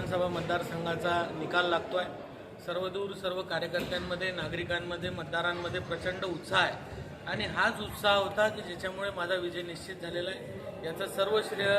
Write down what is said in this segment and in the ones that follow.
विधानसभा मतदारसंघाचा निकाल लागतो आहे सर्वदूर सर्व कार्यकर्त्यांमध्ये नागरिकांमध्ये मतदारांमध्ये प्रचंड उत्साह आहे. आणि हाच उत्साह होता की ज्याच्यामुळे माझा विजय निश्चित झालेला आहे. याचं सर्व श्रेय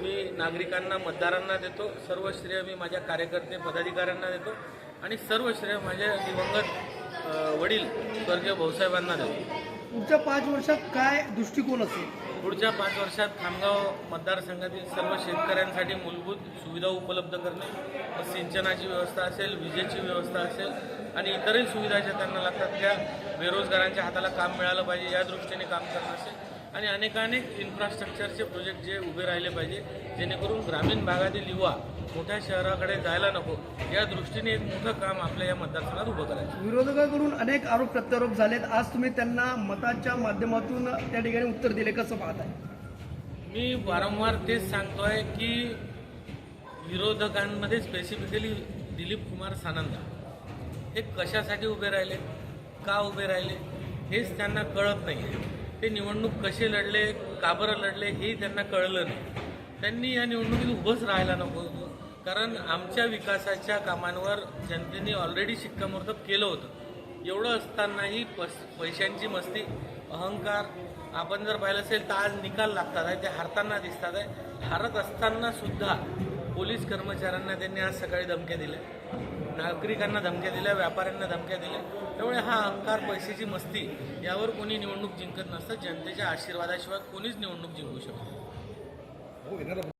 मी नागरिकांना मतदारांना देतो. सर्व श्रेय मी माझ्या कार्यकर्ते पदाधिकाऱ्यांना देतो. आणि सर्व श्रेय माझ्या दिवंगत वडील स्वर्गीय भाऊसाहेबांना देतो. पुढच्या पाच वर्षात काय दृष्टिकोन असेल? पुढच्या पाच वर्षात खामगाव मतदारसंघातील सर्व शेतकऱ्यांसाठी मूलभूत सुविधा उपलब्ध करणे सिंचनाची व्यवस्था असेल विजेची व्यवस्था असेल आणि इतरही सुविधा ज्या त्यांना लागतात त्या बेरोजगारांच्या हाताला काम मिळालं पाहिजे या दृष्टीने काम करणं असेल. आणि अनेकानेक इन्फ्रास्ट्रक्चरचे प्रोजेक्ट जे उभे राहिले पाहिजे जेणेकरून ग्रामीण भागातील युवा मोठ्या शहराकडे जायला नको. या दृष्टीने एक मोठं काम आपल्या या मतदारसंघात उभं करायचं. विरोधकाकडून अनेक आरोप प्रत्यारोप झालेत. आज तुम्ही त्यांना मताच्या माध्यमातून त्या ठिकाणी उत्तर दिले कसं पाहताय? मी वारंवार तेच सांगतोय की विरोधकांमध्ये स्पेसिफिकली दिलीप कुमार सानंदा. हे कशासाठी उभे राहिले? का उभे राहिले? हेच त्यांना कळत नाही ते निवडणूक कसे लढले का बरं लढले हेही त्यांना कळलं नाही. त्यांनी या निवडणुकीत उभंच राहायला नको. कारण आमच्या विकासाच्या कामांवर जनतेने ऑलरेडी शिक्कामोर्तब केलं होतं. एवढं असतानाही पस पैशांची मस्ती अहंकार आपण जर पाहिलं असेल तर आज निकाल लागतात आहे ते हारताना दिसतात आहे. हारत असताना सुद्धा पोलीस कर्मचाऱ्यांना त्यांनी आज सकाळी धमक्या दिल्या. नागरिकांना धमक्या दिल्या व्यापाऱ्यांना धमक्या दिल्या. त्यामुळे हा अहंकार पैशाची मस्ती यावर कोणी निवडणूक जिंकत नसतं. जनतेच्या आशीर्वादाशिवाय कोणीच निवडणूक जिंकू शकत नाही. हो,